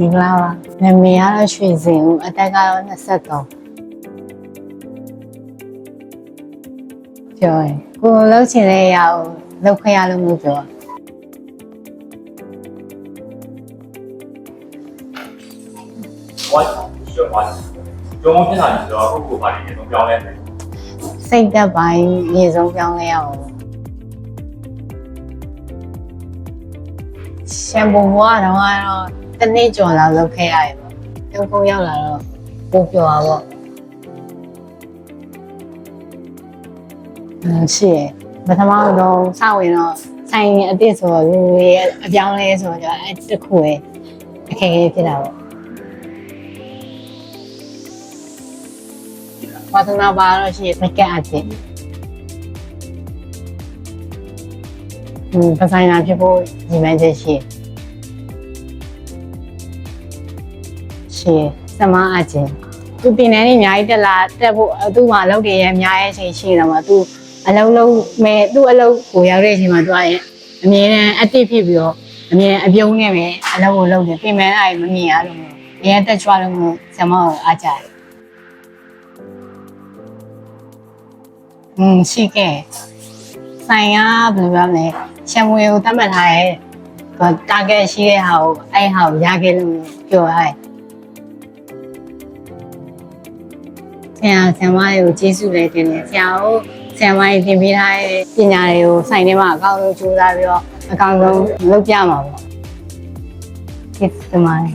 မင်္ဂလာပါနာမည်ကတော့ရွှေစင်ဦးအသက်ကတော့23ပြောရင်ကိုယ်လှုပ်ချင်တဲ့အရာကိုလှုပ်ခွင့်ရလို့မျိုးပြောဝါရွှေဝါကျုံဖြစ်လာပြီဆိုတော့အခုကိုပါနေတယ်တော့ပြောင်းလဲတယ်စိတ်သက်ပိုင်းရေဆုံးပြောင်းလဲရအောင်ရှမ်ပူဘွားတော့ကတော့ တနေ့ကျော်လောက်လုပ်ခဲ့ရတယ်ပေါ့။ရန်ကုန်ရောက်လာတော့ပိုပျော်ပါပေါ့။ရှိရပထမတော့စဝင်တော့ဆိုင်အစ်စ်ဆိုတော့လူတွေအပြောင်းလဲဆိုတော့အဲ့တခုပဲအခက်အခဲဖြစ်တာပေါ့ဝါသနာပါတော့ရှိရစကက်အဖြစ်ဟိုဒီဇိုင်နာဖြစ်ဖို့ညီမချက်ရှိ ရရှိရစမအချင်းသူတင်နေနေအများကြီးတက်လာတက်ဖို့သူ့မှာအလုပ်တွေရဲ့အများရဲ့အချိန်ရှိတော့မှသူအလုပ်လုံးမဲ့သူ့အလုပ်ကိုရောက်တဲ့အချိန်မှာသူကအအမြဲတမ်း active ဖြစ်ပြီးတော့အမြဲအပြုံးနဲ့ပဲအလုပ်ကိုလုပ်တယ်ပြင်မဲ့အဲ့မမြင်ရလို့မျိုးအရင်တက်ကြွလို့မျိုးဆမကိုအားကြတယ်อืมရှိခဲ့ဆိုင်ကဘယ်လိုပြောမလဲရှမ်ပူကိုတတ်မှတ်ထားရဲ့တာဂက်ရှိတဲ့ဟာကိုအဲ့ဟာကိုရခဲ့လို့ပြောရတယ် ဆရာဆရာမတွေကိုကျေးဇူးလည်းတင်တယ်ဆရာကိုဆရာမကြီးသင်ပေးထားတဲ့ပညာတွေကိုစိုင်ထဲမှာအကောင်းဆုံးကြိုးစားပြီးတော့အကောင်းဆုံးလုပ်ပြမှာပေါ့ကျေးဇူးတင်ပါတယ်